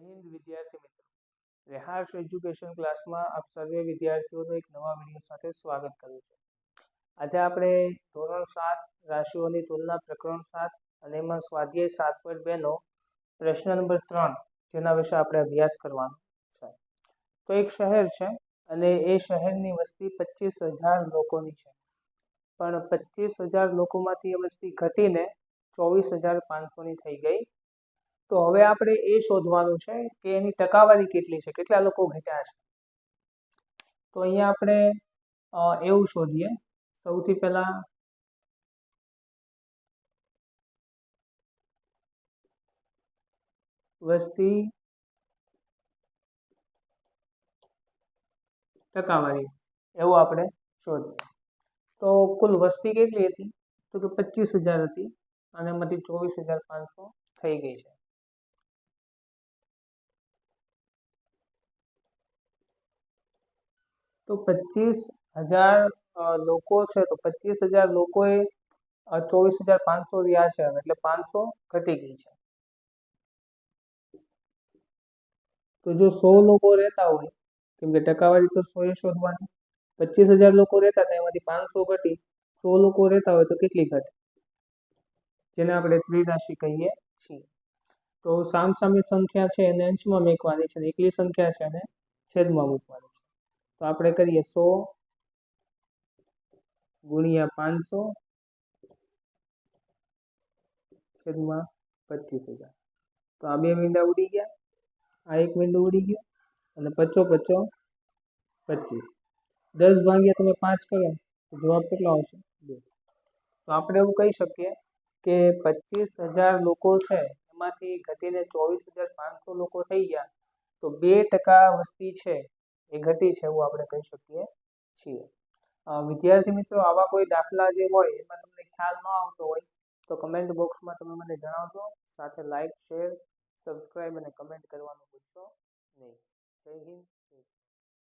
હિન્દ વિદ્યાર્થી મિત્રો. રેહાર્સ એજ્યુકેશન ક્લાસમાં આપ સર્વે વિદ્યાર્થીઓનું એક નવા વીડિયો સાથે સ્વાગત કરું છું. આજે આપણે ધોરણ સાત રાશિઓની તુલના પ્રકરણ સાત અને એમાં સ્વાધ્યાય સાત પોઈન્ટ બેનો પ્રશ્ન નંબર ત્રણ જેના વિશે આપણે અભ્યાસ કરવાનો છે. તો એક શહેર છે અને એ શહેરની વસ્તી પચીસ હજાર લોકોની છે. પણ પચીસ હજાર લોકોમાંથી એ વસ્તી ઘટીને ચોવીસ હજાર પાંચસોની થઈ ગઈ. તો હવે આપણે એ શોધવાનું છે કે એની ટકાવારી કેટલી છે, કેટલા લોકો ઘટ્યા છે. તો અહીંયા આપણે એવું શોધીએ. સૌથી પહેલા વસ્તી ટકાવારી, એવું આપણે શોધીએ. તો કુલ વસ્તી કેટલી હતી? તો કે પચીસ હજાર હતી અને એમાંથી ચોવીસ હજાર પાંચસો થઈ ગઈ છે. તો પચીસ હજાર લોકો છે તો પચીસ હજાર લોકોએ ચોવીસ હજાર પાંચસો રહ્યા છે એટલે પાંચસો ઘટી ગઈ છે. તો જો સો લોકો રહેતા હોય, કેમ કે ટકાવારી તો સો એ શોધવાની, પચીસ હજાર લોકો રહેતા હતા એમાંથી પાંચસો ઘટી, સો લોકો રહેતા હોય તો કેટલી ઘટે? જેને આપણે ત્રિરાશિ કહીએ છીએ. તો સામસામી સંખ્યા છે એને અંશમાં મૂકવાની છે એકલી સંખ્યા છે એને છેદમાં મૂકવાની. તો આપણે કરીએ સો ગુણ્યા પાંચસો છેદમાં પચીસ હજાર. તો આ બે મીંડા ઉડી ગયા. આ એક મીંડું ઉડી ગયું અને પચો પચો પચીસ. દસ ભાગ્યા તમે પાંચ કરો તો જવાબ કેટલો આવશે? બે. તો આપણે એવું કહી શકીએ કે પચીસ હજાર લોકો છે, એમાંથી ઘટીને ચોવીસ હજાર પાંચસો લોકો થઈ ગયા. તો બે ટકા વસ્તી છે. એ ઘટી છે એવું આપણે કહી શકીએ છીએ. વિદ્યાર્થી મિત્રો, આવા કોઈ દાખલા જે હોય એમાં તમને ખ્યાલ ન આવતો હોય તો કમેન્ટ બોક્સમાં તમે મને જણાવજો. સાથે લાઇક શેર સબસ્ક્રાઈબ અને કમેન્ટ કરવાનું ભૂલશો નહીં. જય હિન્દ.